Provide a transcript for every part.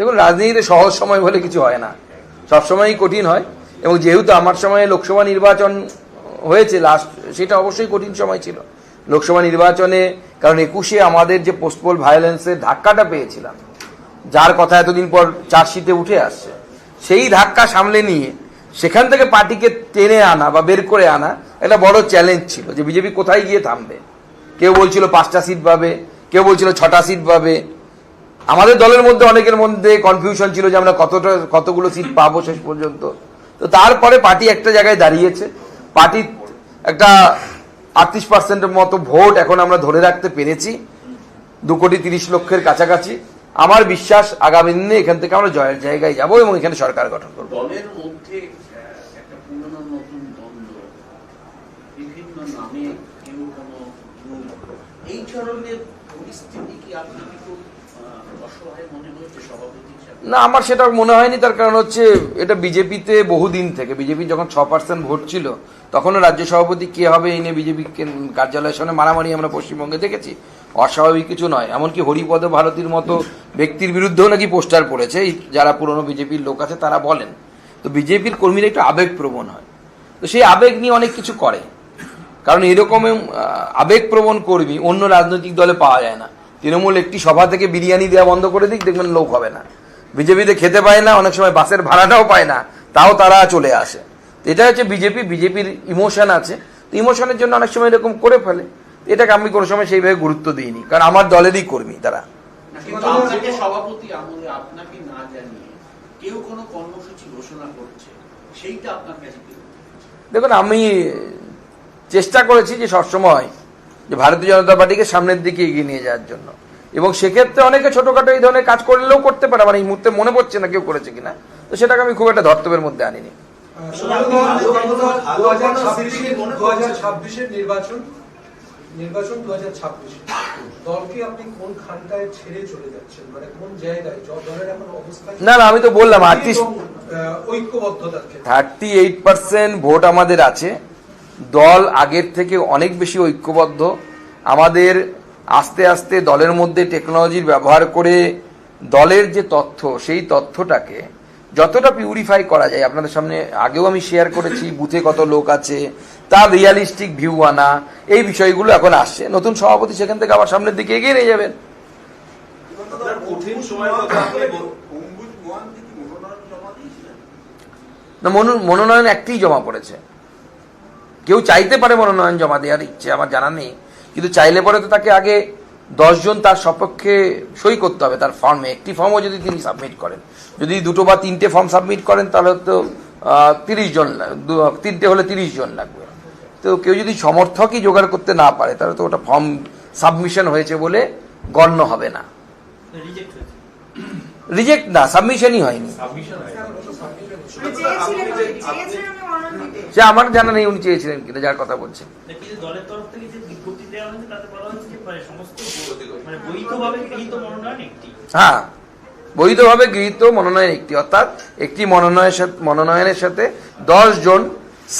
দেখুন, রাজনীতিতে সহজ সময় বলে কিছু হয় না। সবসময়ই কঠিন হয় এবং যেহেতু আমার সময়ে লোকসভা নির্বাচন হয়েছে লাস্ট সেটা অবশ্যই কঠিন সময় ছিল। লোকসভা নির্বাচনে, কারণ একুশে আমাদের যে পোস্টপোল ভায়োলেন্সের ধাক্কাটা পেয়েছিলাম, যার কথা এতদিন পর চার্জশিটে উঠে আসছে, সেই ধাক্কা সামলে নিয়ে সেখান থেকে পার্টিকে টেনে আনা বা বের করে আনা একটা বড় চ্যালেঞ্জ ছিল যে বিজেপি কোথায় গিয়ে থামবে? কেউ বলছিল পাঁচটা সিট পাবে, কেউ বলছিল ছটা সিট পাবে আমাদের দলের মধ্যে অনেকের মধ্যে কনফিউশন ছিল যে আমরা কতটা, কতগুলো সিট পাবো শেষ পর্যন্ত। তো তারপরে পার্টি একটা জায়গায় দাঁড়িয়েছে। পার্টি একটা আটত্রিশ পার্সেন্টের মতো ভোট এখন আমরা ধরে রাখতে পেরেছি। দু কোটি তিরিশ লক্ষের কাছাকাছি। আমার বিশ্বাস আগামী দিনে এখান থেকে আমরা জয়ের জায়গায় যাব এবং এখানে সরকার গঠন করব। এই ধরনের পরিস্থিতি কি আপনাকে না, আমার সেটা মনে হয়নি, তার কারণ হচ্ছে এটা বিজেপিতে বহুদিন থেকে। বিজেপি যখন ছ পার্সেন্ট ভোট ছিল, তখনও রাজ্য সভাপতি কে হবে এই নিয়ে বিজেপি কার্যালয়ের সামনে মারামারি আমরা পশ্চিমবঙ্গে দেখেছি। অস্বাভাবিক কিছু নয়। এমনকি হরিপদ ভারতীর মতো ব্যক্তির বিরুদ্ধেও নাকি পোস্টার পড়েছে। যারা পুরনো বিজেপির লোক আছে, তারা বলেন। তো বিজেপির কর্মীরা একটু আবেগপ্রবণ হয়। তো সেই আবেগ নিয়ে অনেক কিছু করে। কারণ এরকম আবেগপ্রবণ কর্মী অন্য রাজনৈতিক দলে পাওয়া যায় না। তৃণমূল একটি সভা থেকে বিরিয়ানি দেওয়া বন্ধ করে দিক দেখবেন লোক হবে না। বিজেপিতে খেতে পায় না অনেক সময় বাসের ভাড়াটাও পায় না তাও তারা চলে আসে। এটা হচ্ছে বিজেপি বিজেপির ইমোশন আছে। তো ইমোশনের জন্য অনেক সময় এরকম করে ফেলে। এটাকে আমি কোনো সময় সেইভাবে গুরুত্ব দিইনি কারণ আমার দলেরই কর্মী তারা। কিন্তু সভাপতি আপনাকে না জানিয়ে কেউ কোনো কর্মসূচি ঘোষণা করছে সেইটা আপনার কাছে কি হচ্ছে? দেখুন আমি চেষ্টা করেছি যে সবসময় যে ভারতীয় জনতা পার্টিকে সামনের দিকে এগিয়ে নিয়ে যাওয়ার জন্য। এবং সেক্ষেত্রে অনেকে ছোটখাটো এই ধরনের কাজ করলেও করতে পারে আমার এই মুহূর্তে মনে পড়ছে না কেউ করেছে কিনা। তো সেটাকে আমি খুব একটা ধর্তব্যের মধ্যে আনিনি। দু নির্বাচন নির্বাচন দু হাজার ছাব্বিশে দলকে আপনি কোন খানটায় ছেড়ে চলে যাচ্ছেন? মানে কোন জায়গায়? দলের এখন অবস্থা না না আমি তো বললাম আটত্রিশ ঐক্যবদ্ধতার ক্ষেত্রে। থার্টি এইট পার্সেন্ট ভোট আমাদের আছে। দল আগের থেকে অনেক বেশি ঐক্যবদ্ধ। আমাদের আস্তে আস্তে দলের মধ্যে টেকনোলজির ব্যবহার করে দলের যে তথ্য সেই তথ্যটাকে যতটা পিউরিফাই করা যায়। আপনাদের সামনে আগেও আমি শেয়ার করেছি বুথে কত লোক আছে তার রিয়ালিস্টিক ভিউ আনা এই বিষয়গুলো এখন আসছে। নতুন সভাপতি সেখান থেকে আবার সামনের দিকে এগিয়ে নিয়ে যাবেন। মনোনয়ন জমা দিয়েছিলেন? না মনো- মনোনয়ন একটিই জমা পড়েছে। কেউ চাইতে পারে মনোনয়ন জমা দেওয়ার ইচ্ছে আমার জানা নেই কিন্তু চাইলে পরে তো তাকে আগে দশজন তার সপক্ষে সই করতে হবে তার ফর্মে একটি ফর্মও যদি তিনি সাবমিট করেন। যদি দুটো বা তিনটে ফর্ম সাবমিট করেন তাহলে তো তিরিশ জন তিনটে হলে তিরিশ জন লাগবে। তো কেউ যদি সমর্থকই জোগাড় করতে না পারে তাহলে তো ওটা ফর্ম সাবমিশন হয়েছে বলে গণ্য হবে না। রিজেক্ট না সাবমিশনই হয়নি। সে আমার জানা নেই উনি চেয়েছিলেন কিনা যার কথা বলছেন মানে মানে হ্যাঁ বৈধভাবে গৃহীত মনোনয়ন একটি অর্থাৎ একটি মনোনয়নের সাথে মনোনয়নের সাথে দশ জন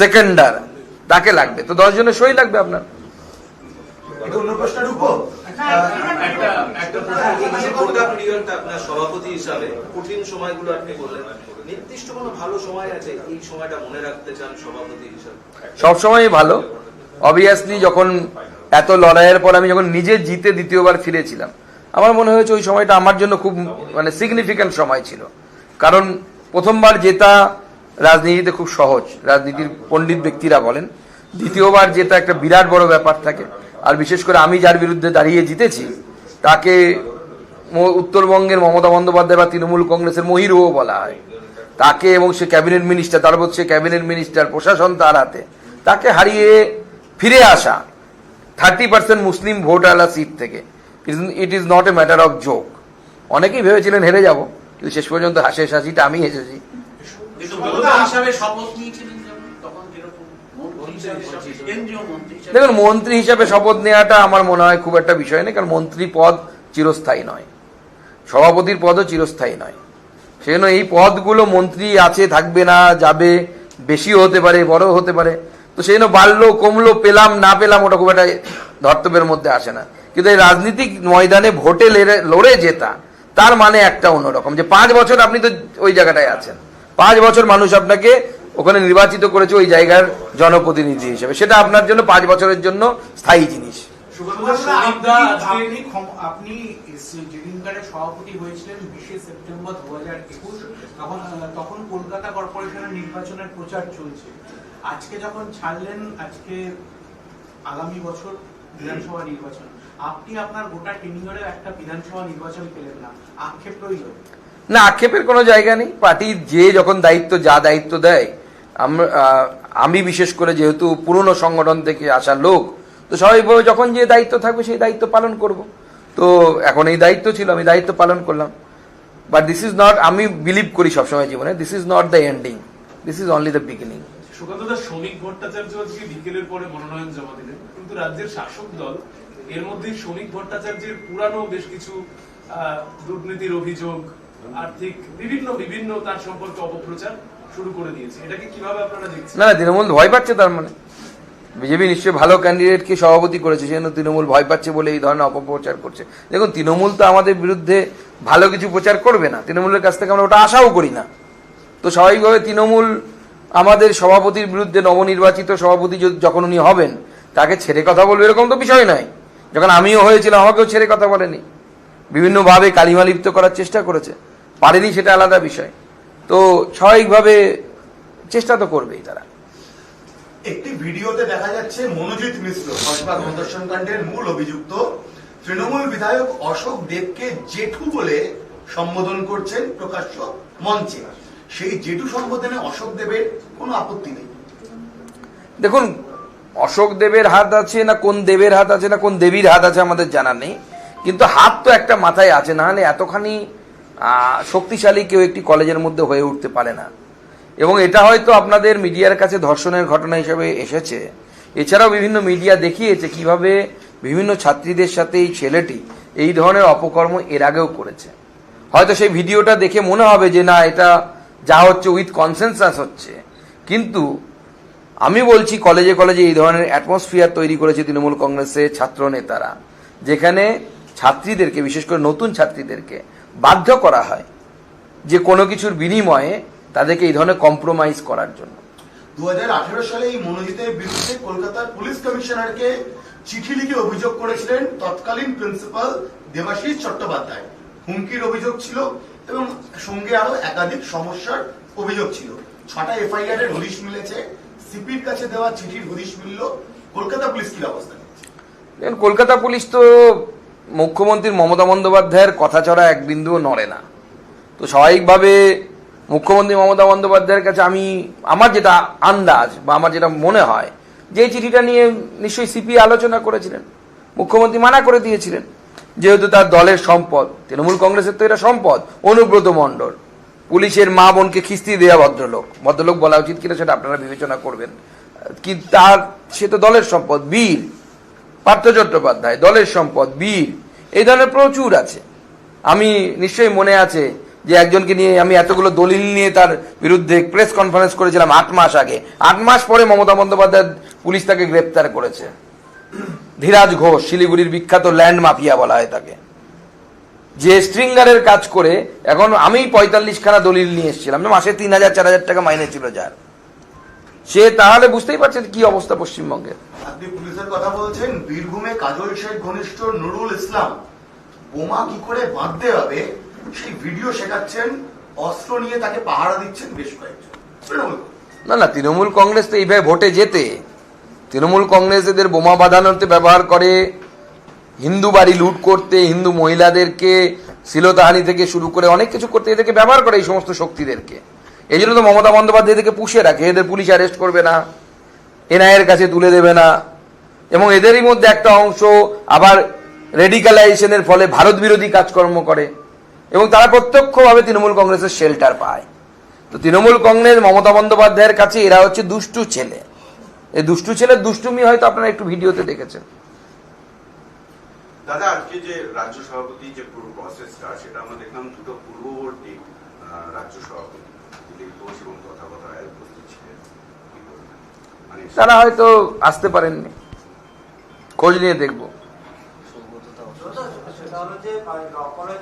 সেকেন্ডার তাকে লাগবে। তো দশ জনের সই লাগবে আপনার। অন্য প্রশ্নে আপনার সভাপতি হিসাবে কঠিন সময়গুলো আপনি বললেন। নির্দিষ্ট কোনো ভালো সময় আছে এই সময়টা মনে রাখতে চান সভাপতি হিসাবে? সবসময়ই ভালো। অবভিয়াসলি যখন এত লড়াইয়ের পর আমি যখন নিজে জিতে দ্বিতীয়বার ফিরেছিলাম আমার মনে হয়েছে ওই সময়টা আমার জন্য খুব মানে সিগনিফিক্যান্ট সময় ছিল। কারণ প্রথমবার জেতা রাজনীতিতে খুব সহজ। রাজনীতির পণ্ডিত ব্যক্তিরা বলেন দ্বিতীয়বার জেতা একটা বিরাট বড় ব্যাপার থাকে। আর বিশেষ করে আমি যার বিরুদ্ধে দাঁড়িয়ে জিতেছি, তাকে উত্তরবঙ্গের মমতা বন্দ্যোপাধ্যায় বা তৃণমূল কংগ্রেসের মহিরুও বলা হয়। তাকে এবং সে ক্যাবিনেট মিনিস্টার, তার হচ্ছে ক্যাবিনেট মিনিস্টার, প্রশাসন তার হাতে। তাকে হারিয়ে ফিরে আসা থার্টি পার্সেন্ট মুসলিম ভোটারলা সিট থেকে। It is not a matter of joke অনেকেই ভেবেছিলেন হেরে যাব, কিন্তু শেষ পর্যন্ত হাসে হাসিটা আমি এসেছি দেখুন, মন্ত্রী হিসাবে শপথ নেওয়াটা আমার মনে হয় খুব একটা বিষয় নেই, কারণ মন্ত্রী পদ চিরস্থায়ী নয়। সভাপতির পদও চিরস্থায়ী নয়। সেজন্য এই পদগুলো মন্ত্রী আছে, থাকবে না, যাবে, বেশিও হতে পারে বড় হতে পারে। তো সেই জন্য বাড়লো, কমলো, পেলাম, না পেলাম, ওটা খুব একটা ধর্তব্যের মধ্যে আসে না। কিন্তু এই রাজনীতিক ময়দানে ভোটে লেড়ে- জেতা, তার মানে একটা অন্যরকম। যে পাঁচ বছর আপনি তো ওই জায়গাটায় আছেন। পাঁচ বছর মানুষ আপনাকে ওখানে নির্বাচিত করেছে ওই জায়গার জনপ্রতিনিধি হিসেবে। সেটা আপনার জন্য পাঁচ বছরের জন্য স্থায়ী জিনিস। আপনি- আজকে- আপনি ক্ষম- আপনি এস- যেদিনকারে সভাপতি হয়েছিলেন বিশে সেপ্টেম্বর দু হাজার একুশ তখন তখন কলকাতা কর্পোরেশনের নির্বাচনের প্রচার চলছে। আজকে যখন ছাড়লেন আজকে আগামী বছর বিধানসভা নির্বাচন। আপনি আপনার গোটা টেনিয়রে একটা বিধানসভা নির্বাচন পেলেন না। আক্ষেপ রইল। না আক্ষেপের কোনো জায়গা নেই। পার্টির যে যখন দায়িত্ব যা দায়িত্ব দেয় আমি বিশেষ করে যেহেতু পুরনো সংগঠন থেকে আসা লোক, তো স্বাভাবিকভাবে যখন যে দায়িত্ব থাকবে সেই দায়িত্ব পালন করব। তো এখন এই দায়িত্ব ছিল, আমি দায়িত্ব পালন করলাম। বাট দিস ইজ নট আমি বিলিভ করি সবসময় জীবনে this is not the ending this is only the beginning বিভিন্ন বিভিন্ন তার সম্পর্কে অপপ্রচার। শুরু করে দিয়েছে। এটাকে কীভাবে আপনারা দেখছেন? না তৃণমূল ভয় পাচ্ছে তার মানে। বিজেপি নিশ্চয়ই ভালো ক্যান্ডিডেটকে সভাপতি করেছে, সেজন্য তৃণমূল ভয় পাচ্ছে বলে এই ধরনের অপপ্রচার করছে। দেখুন, তৃণমূল তো আমাদের বিরুদ্ধে ভালো কিছু প্রচার করবে না। তৃণমূলের কাছ থেকে আমরা ওটা আশাও করি না। তো স্বাভাবিকভাবে তৃণমূল আমাদের সভাপতির বিরুদ্ধে নবনির্বাচিত সভাপতি যখন উনি হবেন, তাকে ছেড়ে কথা বলবে এরকম তো বিষয় নয়। যখন আমিও হয়েছিলাম, আমাকেও ছেড়ে কথা বলেনি। বিভিন্নভাবে কালিমা লিপ্ত করার চেষ্টা করেছে। পারেনি সেটা আলাদা বিষয়। তো স্বাভাবিকভাবে চেষ্টা তো করবেই তারা। একটি ভিডিওতে দেখা যাচ্ছে মনোজিৎ মিশ্র কসবা প্রদর্শন কাণ্ডের মূল অভিযুক্ত। তৃণমূল বিধায়ক অশোক দেবকে জেঠু বলে সম্বোধন করছেন প্রকাশ্য মঞ্চে। সেই জেঠু সম্বোধনে অশোক দেবের কোনো আপত্তি নেই। দেখুন অশোক দেবের হাত আছে না কোন দেবের হাত আছে না কোন দেবীর হাত আছে আমাদের জানা নেই। কিন্তু হাত তো একটা মাথায় আছে না হলে এতখানি শক্তিশালী কেউ একটি কলেজের মধ্যে হয়ে উঠতে পারে না। এবং এটা হয়তো আপনাদের মিডিয়ার কাছে ধর্ষণের ঘটনা হিসেবে এসেছে। এছাড়াও বিভিন্ন মিডিয়া দেখিয়েছে কীভাবে বিভিন্ন ছাত্রীদের সাথে এই ছেলেটি এই ধরনের অপকর্ম এর আগেও করেছে। হয়তো সেই ভিডিওটা দেখে মনে হবে যে, না, এটা যা হচ্ছে উইথ কনসেনসাস হচ্ছে। কিন্তু আমি বলছি, কলেজে কলেজে এই ধরনের অ্যাটমসফিয়ার তৈরি করেছে তৃণমূল কংগ্রেসের ছাত্র নেতারা যেখানে ছাত্রীদেরকে, বিশেষ করে নতুন ছাত্রীদেরকে বাধ্য করা হয় যে কোনো কিছুর বিনিময়ে তাদেরকে এই ধরনের কম্প্রোমাইজ করার জন্য। দু সালে এই মনোজিতের বিরুদ্ধে কলকাতার পুলিশ কমিশনারকে চিঠি লিখে অভিযোগ করেছিলেন তৎকালীন প্রিন্সিপাল দেবাশিস চট্টোপাধ্যায়। হুমকির অভিযোগ ছিল এবং সঙ্গে আরও একাধিক সমস্যার অভিযোগ ছিল। ছটা এফআইআর এর হদিশ মিলেছে সিপির কাছে দেওয়া চিঠির হদিশ মিলল কলকাতা পুলিশ কি অবস্থা? কলকাতা পুলিশ তো মুখ্যমন্ত্রী মমতা বন্দ্যোপাধ্যায়ের কথা ছড়া এক বিন্দুও নড়ে না। তো স্বাভাবিকভাবে মুখ্যমন্ত্রী মমতা বন্দ্যোপাধ্যায়ের কাছে আমি, আমার যেটা আন্দাজ বা আমার যেটা মনে হয়, যে চিঠিটা নিয়ে নিশ্চয়ই সিপি আলোচনা করেছিলেন, মুখ্যমন্ত্রী মানা করে দিয়েছিলেন, যেহেতু তার দলের সম্পদ, তৃণমূল কংগ্রেসের তো এটা সম্পদ, অনুব্রত মণ্ডল, পুলিশের মা বোনকে খিস্তি দেওয়া ভদ্রলোক ভদ্রলোক বলা উচিত কিনা সেটা আপনারা বিবেচনা করবেন। কি তার, সে তো দলের সম্পদ বীর পার্থ চট্টোপাধ্যায়, দলের সম্পদ, বীর, এই ধরনের প্রচুর আছে। আমি নিশ্চয়ই মনে আছে যে একজনকে নিয়ে আমি এতগুলো দলিল নিয়ে তার বিরুদ্ধে প্রেস কনফারেন্স করেছিলাম আট মাস আগে। আট মাস পরে মমতা বন্দ্যোপাধ্যায় পুলিশ তাকে গ্রেপ্তার করেছে। ধীরাজ ঘোষ, শিলিগুড়ির বিখ্যাত ল্যান্ড মাফিয়া বলা হয় তাকে। যে স্ট্রিঙ্গারের কাজ করে, এখন আমি পঁয়তাল্লিশ খানা দলিল নিয়ে এসেছিলাম। মাসে তিন হাজার, চার হাজার টাকা মাইনে ছিল যার। সে তাহলে বুঝতেই পারছেন কি অবস্থা পশ্চিমবঙ্গের আপনি পুলিশের কথা বলছেন বীরভূমে কাজল শেখ ঘনিষ্ঠ নুরুল ইসলাম। বোমা কি করে বাঁধতে হবে সেই ভিডিও শেখাচ্ছেন অস্ত্র নিয়ে তাকে পাহারা দিচ্ছেন বেশ কয়েকজন। না না তৃণমূল কংগ্রেস তো এইভাবে ভোটে যেতে তৃণমূল কংগ্রেস এদের বোমা বাঁধানোতে ব্যবহার করে। হিন্দু বাড়ি লুট করতে হিন্দু মহিলাদেরকে শিলতাহানি থেকে শুরু করে অনেক কিছু করতে এদেরকে ব্যবহার করে এই সমস্ত শক্তিদেরকে। এই জন্য তো মমতা বন্দ্যোপাধ্যায় এদেরকে পুষিয়ে রাখে। এদের পুলিশ অ্যারেস্ট করবে না এনআইয়ের কাছে তুলে দেবে না। এবং এদেরই মধ্যে একটা অংশ আবার রেডিকালাইজেশনের ফলে ভারত বিরোধী কাজকর্ম করে এবং তারা প্রত্যক্ষভাবে তৃণমূল কংগ্রেসের শেল্টার পায়। তো তৃণমূল কংগ্রেস, মমতা বন্দ্যোপাধ্যায়ের কাছে এরা হচ্ছে দুষ্টু ছেলে। এই দুষ্টু ছেলের দুষ্টুমি হয়তো আপনারা একটু ভিডিওতে দেখেছেন। দাদা, আজকে যে রাজ্য সভাপতি যে পুরো প্রসেসটা সেটা আমরা দেখলাম দুটো পূর্ববর্তী রাজ্য সভাপতি। তারা হয়তো আসতে পারেননি। খোঁজ নিয়ে দেখব। বলে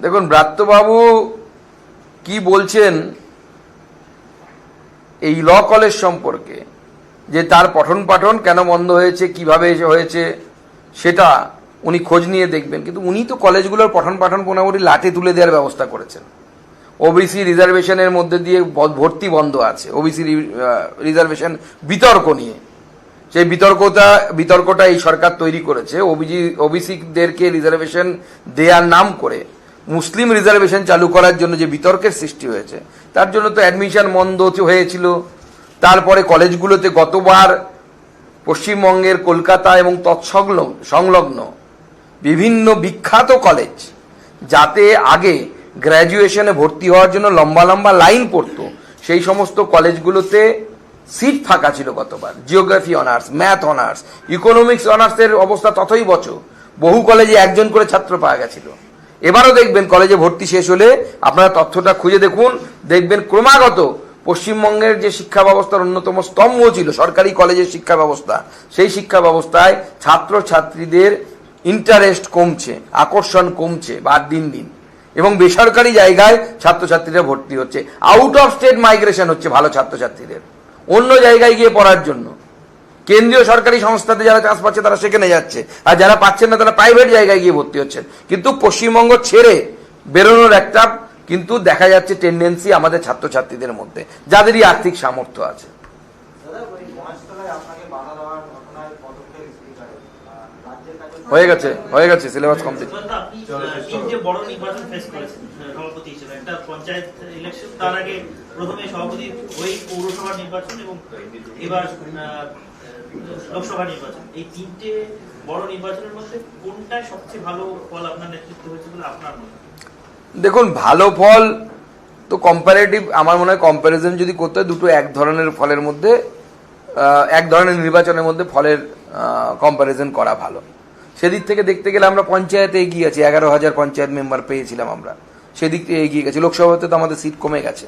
দেখুন ব্রাত্যবাবু কি বলছেন এই ল কলেজ সম্পর্কে? যে তার পঠন পাঠন কেন বন্ধ হয়েছে, কীভাবে এসে হয়েছে, সেটা উনি খোঁজ নিয়ে দেখবেন। কিন্তু উনি তো কলেজগুলোর পঠন পাঠন মোটামুটি লাঠে তুলে দেওয়ার ব্যবস্থা করেছেন। ওবিসি রিজার্ভেশনের মধ্যে দিয়ে ভর্তি বন্ধ আছে। ওবিসি রিজার্ভেশন বিতর্ক নিয়ে। সেই বিতর্কটা বিতর্কটা এই সরকার তৈরি করেছে। ওবিজি ওবিসিদেরকে রিজার্ভেশন দেওয়ার নাম করে মুসলিম রিজার্ভেশন চালু করার জন্য যে বিতর্কের সৃষ্টি হয়েছে, তার জন্য তো অ্যাডমিশন বন্ধ হয়েছিল। তারপরে কলেজগুলোতে গতবার পশ্চিমবঙ্গের কলকাতা এবং তৎসংলগ্ন, সংলগ্ন বিভিন্ন বিখ্যাত কলেজ যাতে আগে গ্র্যাজুয়েশনে ভর্তি হওয়ার জন্য লম্বা লম্বা লাইন পড়তো, সেই সমস্ত কলেজগুলোতে সিট ফাঁকা ছিল গতবার। Geography honours math honours economics অনার্সের অবস্থা ততই বছর বহু কলেজে একজন করে ছাত্র পাওয়া গেছিল। এবারও দেখবেন কলেজে ভর্তি শেষ হলে আপনারা তথ্যটা খুঁজে দেখুন, দেখবেন ক্রমাগত পশ্চিমবঙ্গের যে শিক্ষা ব্যবস্থার অন্যতম স্তম্ভ ছিল সরকারি কলেজের শিক্ষা ব্যবস্থা, সেই শিক্ষা ব্যবস্থায় ছাত্র ছাত্রীদের ইন্টারেস্ট কমছে, আকর্ষণ কমছে বা দিন দিন। এবং বেসরকারি জায়গায় ছাত্রছাত্রীরা ভর্তি হচ্ছে। আউট অফ স্টেট মাইগ্রেশন হচ্ছে ভালো ছাত্রছাত্রীদের। অন্য জায়গায় গিয়ে পড়ার জন্য। কেন্দ্রীয় সরকারি সংস্থাতে যারা চান্স পাচ্ছে তারা সেখানে যাচ্ছে। আর যারা পাচ্ছেন না তারা প্রাইভেট জায়গায় গিয়ে ভর্তি হচ্ছেন। কিন্তু পশ্চিমবঙ্গ ছেড়ে বেরোনোর একটা কিন্তু দেখা যাচ্ছে টেন্ডেন্সি আমাদের ছাত্রছাত্রীদের মধ্যে, যাদেরই আর্থিক সামর্থ্য আছে। হয়ে গেছে হয়ে গেছে সিলেবাস কমপ্লিট লোকসভা নির্বাচন। এই তিনটে বড় নির্বাচনের মধ্যে কোনটায় সবচেয়ে ভালো ফল আপনার নেতৃত্ব হয়েছে বলে আপনার মনে? দেখুন, ভালো ফল তো কম্পারেটিভ আমার মনে হয় কম্প্যারিজন যদি করতে হয়, দুটো এক ধরনের ফলের মধ্যে এক ধরনের নির্বাচনের মধ্যে ফলের কম্প্যারিজন করা ভালো। সেদিক থেকে দেখতে গেলে আমরা পঞ্চায়েতে এগিয়ে আছি, এগারো হাজার পঞ্চায়েত মেম্বার পেয়েছিলাম আমরা। সেদিক থেকে এগিয়ে গেছি, লোকসভাতে তো আমাদের সিট কমে গেছে।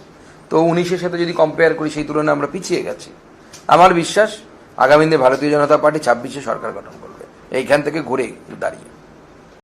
তো উনিশের সাথে যদি কম্পেয়ার করি, সেই তুলনায় আমরা পিছিয়ে গেছি। আমার বিশ্বাস, আগামী দিনে ভারতীয় জনতা পার্টি ছাব্বিশে সরকার গঠন করবে। এইখান থেকে ঘুরে দাঁড়িয়ে।